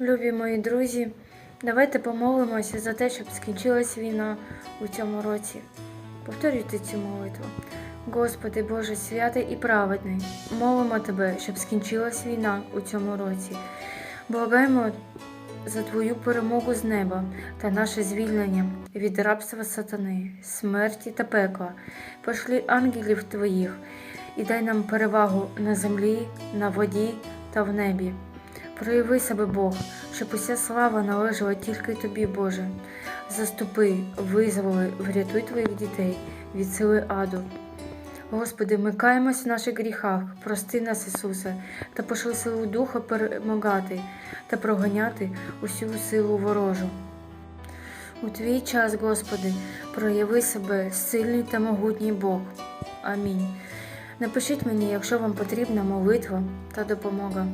Любі мої друзі, давайте помолимося за те, щоб скінчилась війна у цьому році. Повторюйте цю молитву. Господи Боже святий і праведний, молимо Тебе, щоб скінчилась війна у цьому році. Благаємо за Твою перемогу з неба та наше звільнення від рабства сатани, смерті та пекла. Пошли ангелів Твоїх і дай нам перевагу на землі, на воді та в небі. Прояви себе Бог, щоб уся слава належала тільки тобі, Боже. Заступи, визволи, врятуй твоїх дітей від сили аду. Господи, ми каємось в наших гріхах, прости нас, Ісусе, та пошли силу Духа перемагати та проганяти усю силу ворожу. У твій час, Господи, прояви себе сильний та могутній Бог. Амінь. Напишіть мені, якщо вам потрібна молитва та допомога.